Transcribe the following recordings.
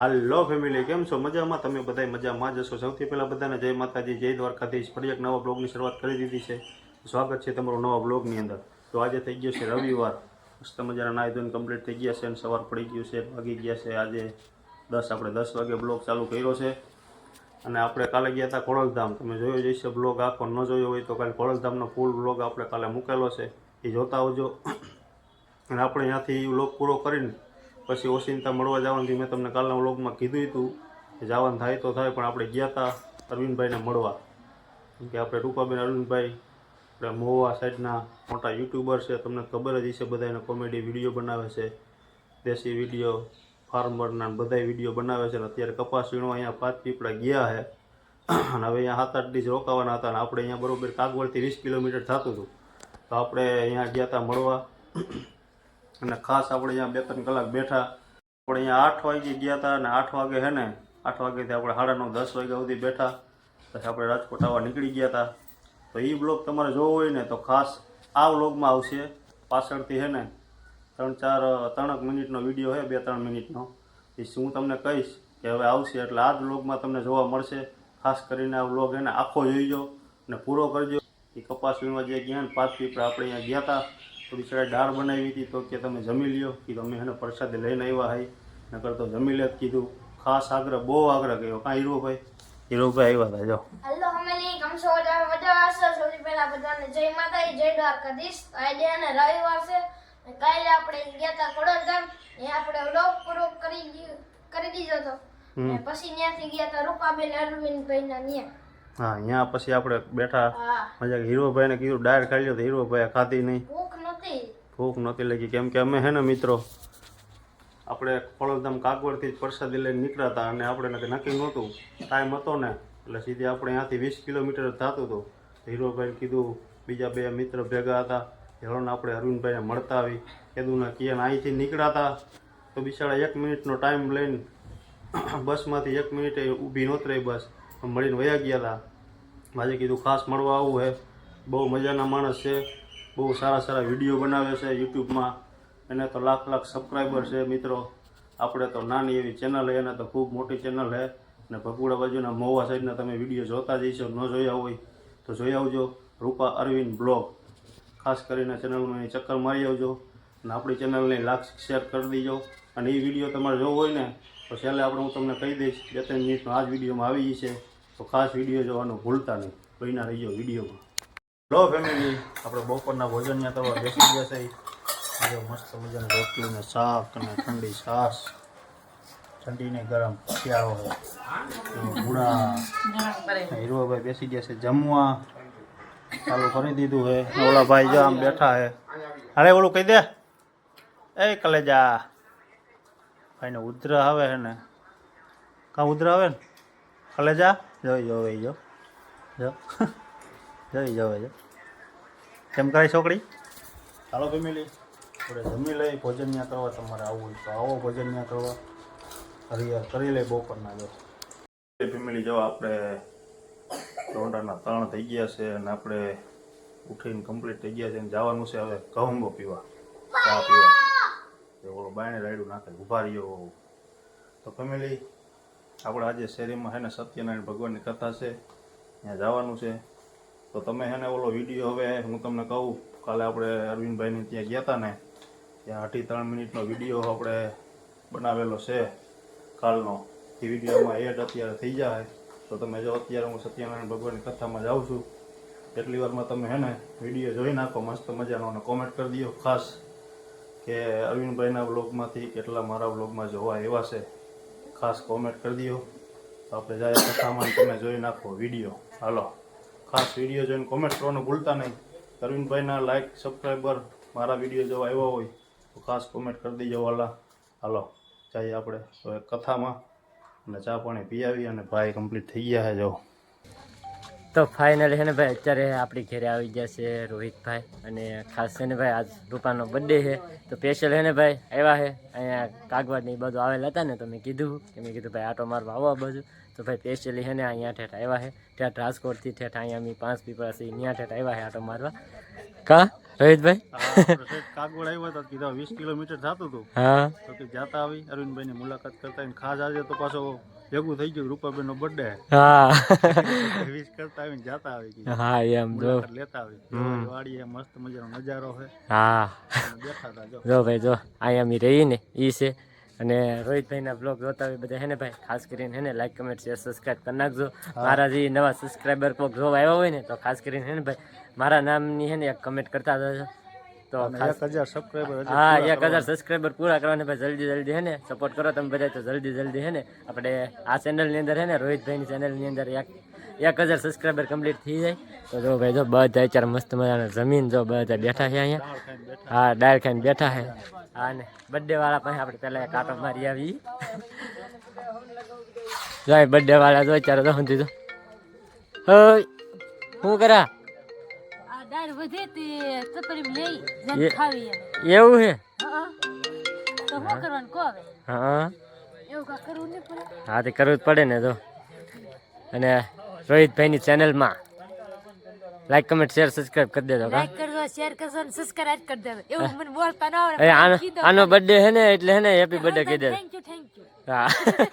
હાલો family કેમ છો? મજામાં? તમે બધા મજામાં જ હશો? સૌથી પહેલા બધાને જય માતાજી, જય દ્વારકાધીશ. ફરી એક નવા બ્લોગની શરૂઆત કરી દીધી છે. સ્વાગત છે તમારો નવા બ્લોગની અંદર. તો આજે થઈ ગયો છે રવિવાર. મસ્ત મજાના નાહી ધોઈને કમ્પ્લીટ થઈ ગયા છે અને સવાર પડી ગયું છે. વાગી ગયા છે આજે દસ, આપણે દસ વાગે બ્લોગ ચાલુ કર્યો છે. અને આપણે કાલે ગયા હતા ખોડલધામ તમે જોયો જઈશે બ્લોગ આખો ન જોયો હોય તો કાલે ખોડલધામનો ફૂલ બ્લોગ આપણે કાલે મૂકેલો છે. એ જોતા આવજો. અને આપણે ત્યાંથી વ્લોગ પૂરો કરીને પછી ઓશિંતા મળવા જવાનું મેં તમને કાલના વ્લોગમાં કીધું હતું કે જવાનું થાય તો થાય, પણ આપણે ગયા હતા અરવિંદભાઈને મળવા. કે આપણે રૂપાબેન અરવિંદભાઈ, આપણે મોવા સાઈડના મોટા યુટ્યુબર છે. તમને ખબર જ હશે બધા એને કોમેડી વીડિયો બનાવે છે. દેશી વીડિયો, ફાર્મરના બધાય વીડિયો બનાવે છે. અને અત્યારે કપાસ વીણો અહીંયા પાંચ પીપળા ગયા છે. અને હવે અહીંયા સાત આઠ દિવસ રોકાવાના હતા અને આપણે અહીંયા બરોબર કાગવડથી વીસ કિલોમીટર થતું હતું. તો આપણે અહીંયા ગયા હતા મળવા. અને ખાસ આપણે અહીંયા બે ત્રણ કલાક બેઠા. આપણે અહીંયા આઠ વાગે ગયા હતા અને આઠ વાગે હે ને, આઠ વાગેથી આપણે સાડા નવ, દસ વાગ્યા સુધી બેઠા. પછી આપણે રાજકોટ આવવા નીકળી ગયા હતા. તો એ બ્લોગ તમારે જોવો હોય ને તો ખાસ આ વ્લોગમાં આવશે. પાછળથી હે ને, ત્રણ ચાર, ત્રણક મિનિટનો વીડિયો છે બે ત્રણ મિનિટનો. એ શું તમને કહીશ કે હવે આવશે એટલે આ જ બ્લોગમાં તમને જોવા મળશે. ખાસ કરીને આ વ્લોગ એને આખો જોઈજો અને પૂરો કરજો. એ કપાસ વીણવા જે ગયા ને પાંચ પીપળા આપણે અહીંયા ગયા હતા. થોડી સાઈડ દાળ બનાવી હતી તો કે તમે જમી લ્યો. કે તમે એને પ્રસાદ લઈને આવ્યા hay નકર તો જમી લે કીધું. ખાસ આગ્રહ બહુ આગ્રહ કર્યો. કાં હીરોભાઈ? હીરોભાઈ આવ્યા હતા જો. હેલો ફેમિલી કેમ છો બધા હશે. સૌથી પહેલા બધાને જય માતાજી જય દ્વારકાધીશ. આજે અને રવિવાર છે. કાલે આપણે ગયા હતા ખોડલધામ. એ આપણે વ્લોગ પૂરો કરી કરી દીધો હતો પછી ત્યાંથી ગયા હતા રૂપાબેન અરવિંદભાઈ ના ત્યાં હા અહીંયા પછી આપણે બેઠા. મજા હીરોભાઈ હીરોભાઈને કીધું ડાયર ખાઈ લો તો હીરોભાઈએ ખાધી નહીં. ભૂખ નથી ભૂખ નહોતી લાગી. કેમ કે અમે હે ને મિત્રો, આપણે ફળદામ કાગવડથી જ પ્રસાદી લઈને નીકળ્યા હતા અને આપણે નક્કી નહોતું. ટાઈમ હતો ને, એટલે સીધી આપણે અહીંયાથી વીસ કિલોમીટર થતું હતું. હીરોભાઈ કીધું, બીજા બે મિત્ર ભેગા હતા. હેરોને આપણે અરવિંદભાઈને મળતા આવી. કીધું ને કિયાને અહીંથી નીકળ્યા હતા તો બિચારા એક મિનિટનો ટાઈમ લઈને બસમાંથી એક મિનિટે ઊભી નહોતી રહી બસ. મળીને વયા ગયા હતા આજે કીધું, ખાસ મળવા આવવું હે. બહુ મજાના માણસ છે. બહુ સારા સારા વીડિયો બનાવે છે યુટ્યુબમાં. એને તો લાખ લાખ સબસ્ક્રાઈબર છે મિત્રો. આપણે તો નાની એવી ચેનલ હે એને તો ખૂબ મોટી ચેનલ છે. અને ભગુડા બાજુના મહુવા સાઈડના તમે વીડિયો જોતા જઈશો ન જોયા હોય તો જોઈ આવજો. રૂપા અરવિંદ બ્લોગ. ખાસ કરીને ચેનલમાં ચક્કર મારી આવજો. અને આપણી ચેનલને લાખ શેર કરી દેજો. અને એ વીડિયો તમારે જોવો હોય ને, તો છેલ્લે આપણે હું તમને કહી દઈશ, બે ત્રણ મિનિટનો આ જ વિડીયોમાં આવી છે તો ખાસ વીડિયો જોવાનું ભૂલતા નહીં. કોઈના રહીજો વિડીયોમાં. લો ફેમિલી આપણે બપોરના ભોજન ત્યાં કરવા બેસી ગયા છે. આજે મસ્ત મજાની રોટલી ને શાક અને ઠંડી છાશ. ઠંડી ને ગરમ શિયાળો ભૂડા હીરોભાઈ બેસી ગયા છે જમવા. ચાલુ કરી દીધું હે ઓલા ભાઈ જો આમ બેઠા હે અરે ઓલું કહી દે. એ કલેજા. ભાઈને ઉધર આવે હે ને. કાં ઉધર આવે ને? કલેજા? જોઈ જોઈ જો. જો. જોઈ જવાય કેમ કરાય છોકરી? ચાલો ફેમિલી આપણે જમી લઈ ભોજન ત્યાં કરવા તમારે આવવું હોય તો આવો ભોજન ત્યાં કરવા. હરિયા કરી લે બપોરના જો. ફેમિલી જો આપણે રોંડાના તણ થઈ ગયા છે અને આપણે ઉઠીને કમ્પ્લીટ થઈ ગયા છે અને જવાનું છે હવે કહુંબો પીવા ચા પીવા. એ ઓલો બાયણે રાયડું નાખે ઊભા રહ્યો. તો ફેમિલી આપણે આજે શેરીમાં છે ને સત્યનારાયણ ભગવાનની કથા છે ત્યાં જવાનું છે. તો તમે છે ને ઓલો વીડિયો હવે હું તમને કહું, કાલે આપણે અરવિંદભાઈને ત્યાં ગયા હતા ને, ત્યાં અઢી ત્રણ મિનિટનો વીડિયો આપણે બનાવેલો છે કાલનો. એ વિડીયોમાં એડ અત્યારે થઈ જાય. તો તમે જો અત્યારે હું સત્યનારાયણ ભગવાનની કથામાં જાઉં છું. એટલી વારમાં તમે હે ને વીડિયો જોઈ નાખો, મસ્ત મજાનો, અને કોમેન્ટ કરી દો ખાસ કે અરવિંદભાઈના વ્લોગમાંથી કેટલા મારા વ્લોગમાં જોવા એવા છે. ખાસ કોમેન્ટ કરી દો આપણે જાય કથામાં તમે જોઈ નાખો વીડિયો. હાલો. ખાસ વીડિયો જોઈને કોમેન્ટ કરવાનું ભૂલતા નહીં. પ્રવીણભાઈના લાઇક સબસ્ક્રાઈબર મારા વીડિયો જોવા આવ્યા હોય, તો ખાસ કોમેન્ટ કરી દેજો વાલા. હાલો, જઈએ આપણે. હવે કથામાં અને ચા પાણી પી આવી અને ભાઈ કમ્પ્લીટ થઈ ગયા છે જો. તો ફાઇનલ છે ને ભાઈ અત્યારે આપણી ઘરે આવી ગયા છે રોહિતભાઈ અને ખાસ છે ને ભાઈ આજ રૂપાનો બર્થડે છે. તો સ્પેશિયલ છે ને ભાઈ આવ્યા છે. અહીંયા કાગવાડ ને બધું આવેલા હતા ને તો મેં કીધું કે મેં કીધું ભાઈ આટો મારવા આવો બાજુ. તો ભાઈ સ્પેશિયલી છે ને અહીંયા ઠેઠ આવ્યા છે. ઠેઠ રાજકોટથી ઠેઠ અહીંયા અમે પાંચ પીપળા અહીંયા ઠેઠ આવ્યા છે આટો મારવા. કા? રોહિતભાઈ? કાગવડ આવ્યા હતા કીધા વીસ કિલોમીટર થતું હતું હા. તો જાતા આવી અરવિંદભાઈની મુલાકાત કરતા ખાસ આજે તો પાછો ભેગું થઈ ગયું રૂપાબેનનો બર્થડે હા. વિશ કરતા આવીને જાતા આવી ગઈ હા એમ જો. લેતા આવી. વાડીએ મસ્ત મજાનો નજારો છે. હા. બેઠા હતા જો. જો ભાઈ જો અહીંયા અમે રહી ને એ છે. અને રોહિતભાઈના બ્લોગ જોતા હોય બધા હે ને ભાઈ? ખાસ કરીને હેને લાઈક કમેન્ટ શેર સબસ્ક્રાઈબ કરી નાખજો. મારા જે નવા સબસ્ક્રાઈબર કોઈક જોવા આવ્યા હોય ને તો ખાસ કરીને હે ને ભાઈ મારા નામની હે ને એક કમેન્ટ કરતા જજો તો અને ખાસ એક હજાર સબસ્ક્રાઈબર હા એક હજાર સબસ્ક્રાઈબર પૂરા કરવાને ભાઈ જલ્દી જલ્દી હે ને. સપોર્ટ કરો તમે બધા તો જલ્દી જલ્દી હે ને. આપણે આ ચેનલની અંદર હે ને રોહિતભાઈની ચેનલની અંદર એક એક હજાર સબસ્ક્રાઈબર કમ્પ્લીટ થઈ જાય. તો જો ભાઈ જો બધા અત્યારે મસ્ત મજાના જમીન જો બધા બેઠા છે અહીંયા. હા ડાયર ખાઈને બેઠા છે. હા ને બર્થડે વાળા પાસે આપણે પહેલા એક આટો મારી આવી જાય બર્થડે વાળા જો અત્યારે તો સમજી જો હોય શું કરા? આ દાળ વધે તે ચપરી લઈ જન ખાવી એવું હે? તો શું કરવાનું કો હવે? હા એવું કા કરવું નહીં પડે? હા તે કરવું જ પડે ને તો. અને રોહિતભાઈની ચેનલમાં લાઈક કમેન્ટ શેર સબસ્ક્રાઈબ કરી દેજો કા લાઈક કરજો શેર કરજો અને સબસ્ક્રાઇબ કરી દેજો એવું મને બોલતા ના એ આનો આવડે આનો બર્થડે છે ને એટલે હે ને હેપી બર્થડે કહી દે થેન્ક યુ થેન્ક યુ હા.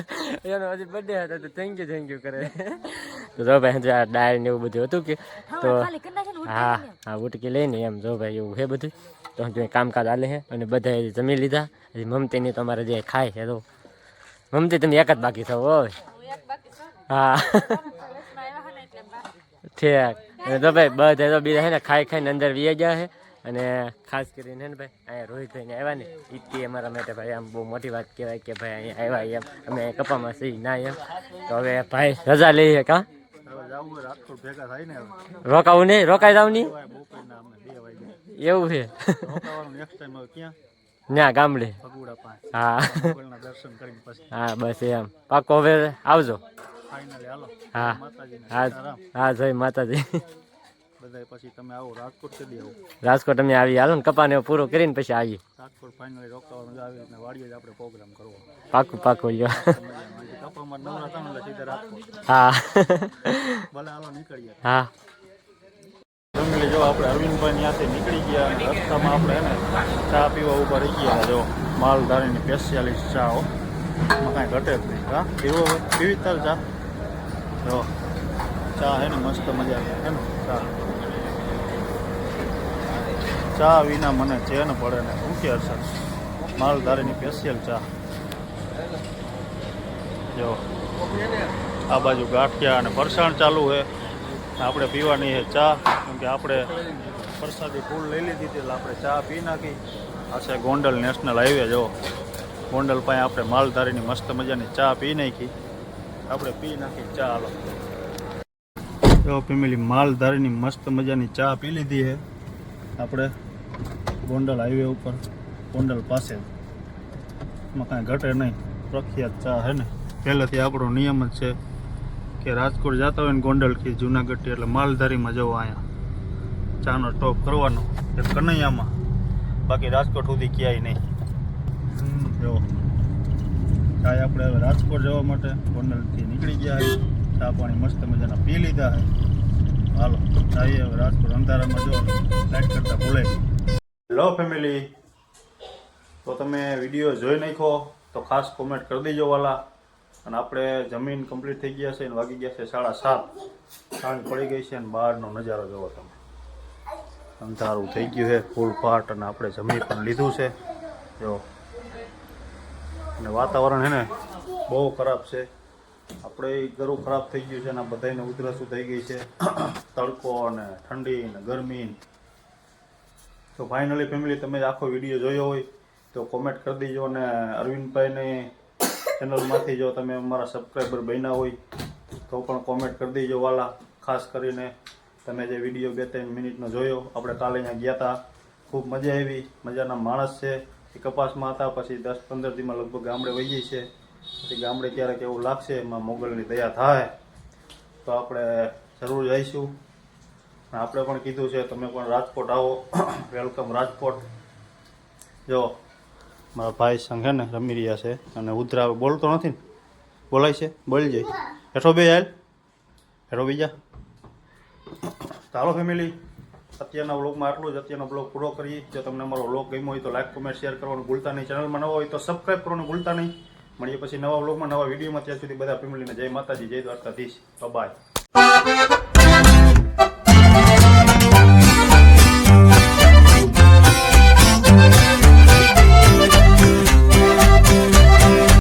એનો હજી બર્થડે હતો તો થેન્ક યુ થેન્ક યુ કરે. તો જો ભાઈ હજી આ ડાયર ને એવું બધું હતું કે તો ખાલી કરી નાખે ને હા હા ઉટકી લઈને એમ જો ભાઈ એવું છે બધું. તો હજુ અહીં કામકાજ હાલે છે અને બધા હજી જમી લીધા. હજી મમતીની તો અમારે જે ખાય છે તો મમતી તમે એક જ બાકી થો હોય હા ઠીક. અને તો ભાઈ બધા તો બીજા છે ને ખાઈ ખાઈને અંદર વી ગયા છે. અને ખાસ કરીને ને ભાઈ, અહીંયા રોહિતભાઈને આવ્યા ને ઈથી અમારા માટે ભાઈ આમ બહુ મોટી વાત કહેવાય કે ભાઈ અહીંયા આવ્યા એમ. અમે કપામાં સહી ના એમ. તો હવે ભાઈ રજા લઈએ કાં? રોકાવું નહીં, રોકાઈ જાવ નહીં? એવું છે. ના, ગામડે. હા. હા, બસ એમ. પાકો હવે આવજો. હા. માતાજીને હા સીતારામ. હા જય માતાજી. બધાય પછી તમે આવો રાજકોટ કદી આવો. રાજકોટ અમે આવી હાલો ને કપાને એવું પૂરું કરીને પછી આવીએ. રાજકોટ ફાઇનલી રોકાવાનું આવી રીતના વાડીએ જ આપણે પ્રોગ્રામ કરવો પાકું પાકું લ્યો. કપામાં નવરા હતા ને એટલે સીધા રાજકોટ. હા. ભલે હાલો નીકળીએ. હા. ફેમિલી જો આપણે અરવિંદભાઈ ત્યાંથી નીકળી ગયા અને રસ્તામાં આપણે હે ને ચા પીવા ઉપર રહી ગયા જો. માલધારીની સ્પેશિયાલિસ્ટ ચા હો. એમાં કાંઈ ઘટે જ નહીં. હા પીવો હવે. પીવી જ તાર ચા. જો, ચા હે ને, મસ્ત મજાની હે ને, ચા. ચા વિના મને ચેન પડે ને શું કે હર્ષદ માલધારીની સ્પેશિયલ ચા. જો, આ બાજુ ગાંઠિયા અને ફરસાણ ચાલુ છે. આપણે પીવાની છે ચા કેમ કે આપણે ફરસાદી ફૂલ લઈ લીધી હતી એટલે આપણે ચા પી નાખી. આ ગોંડલ નેશનલ હાઈવે, જો. ગોંડલ પાસે આપણે માલધારીની મસ્ત મજાની ચા પી નાખી. આપણે પી નાખી, ચા હાલો. જો ફેમિલી, માલધારીની મસ્ત મજાની ચા પી લીધી છે. આપણે ગોંડલ હાઈવે ઉપર, ગોંડલ પાસે. એમાં કાંઈ ઘટે નહીં. પ્રખ્યાત ચા છે ને. પહેલેથી આપણો નિયમ જ છે કે રાજકોટ જતા હોય ને ગોંડલથી જુનાગઢથી, એટલે માલધારીમાં જવો અહીંયા. ચાનો સ્ટોપ કરવાનો. એ કનૈયામાં. બાકી રાજકોટ સુધી ક્યાંય નહીં. જો. ચાય આપણે હવે રાજકોટ જવા માટે ગોંડલથી નીકળી ગયા છે ચા પાણી મસ્ત મજાના પી લીધા છે. હાલો ચાઈએ હવે રાજકોટ અંધારામાં જો લાઈટ કરતા ભૂલાઈ હેલો ફેમિલી તો તમે વીડિયો જોઈ નાખો તો ખાસ કોમેન્ટ કરી દેજો વાલા. અને આપણે જમીન કમ્પ્લીટ થઈ ગયા છે અને વાગી ગયા છે સાડા સાત. સાંજ પડી ગઈ છે અને બહારનો નજારો જોવો તમે. અંધારું થઈ ગયું છે, ફૂલ પાટ અને આપણે જમી પણ લીધું છે. જો વાતાવરણ છે ને, બહુ ખરાબ છે. આપણે ગરું ખરાબ થઈ ગયું છે અને બધાને ઉધરસું થઈ ગઈ છે. તડકો અને ઠંડી ને ગરમી તો ફાઇનલી ફેમિલી તમે આખો વીડિયો જોયો હોય તો કોમેન્ટ કરી દેજો અને અરવિંદભાઈને ચેનલમાંથી જો તમે અમારા સબસ્ક્રાઈબર બન્યા હોય તો પણ કોમેન્ટ કરી દેજો વાલા. ખાસ કરીને તમે જે વીડિયો બે ત્રણ મિનિટનો જોયો, આપણે કાલે અહીંયા ગયા હતા ખૂબ મજા આવી, મજાના માણસ છે. એ કપાસમાં હતા, પછી દસ પંદર દીમાં લગભગ ગામડે વહી જાય છે. પછી ગામડે ક્યારેક એવું લાગશે, એમાં મોગલની દયા થાય. તો આપણે જરૂર જઈશું. આપણે પણ કીધું છે, તમે પણ રાજકોટ આવો. વેલકમ રાજકોટ. જો, મારા ભાઈ સંઘ ને, રમી રહ્યા છે. અને ઉધરા બોલતો નથી ને. બોલાય છે, બોલી જાય હેઠો બે હાલ. હેઠો બીજા ચાલો ફેમિલી અત્યારના વ્લોગમાં આટલું જ. અત્યારનો બ્લોગ પૂરો કરીએ. જો તમને અમારો વ્લોગ ગમ્યો હોય તો લાઈક કોમેન્ટ શેર કરવાનું ભૂલતા નહીં. ચેનલમાં નવા હોય તો સબસ્ક્રાઈબ કરવાનું ભૂલતા નહીં. મળીએ પછી નવા વ્લોગમાં નવા વિડીયોમાં ત્યાં સુધી બધા ફેમિલીને જય માતાજી, જય દ્વારકાધીશ. બાય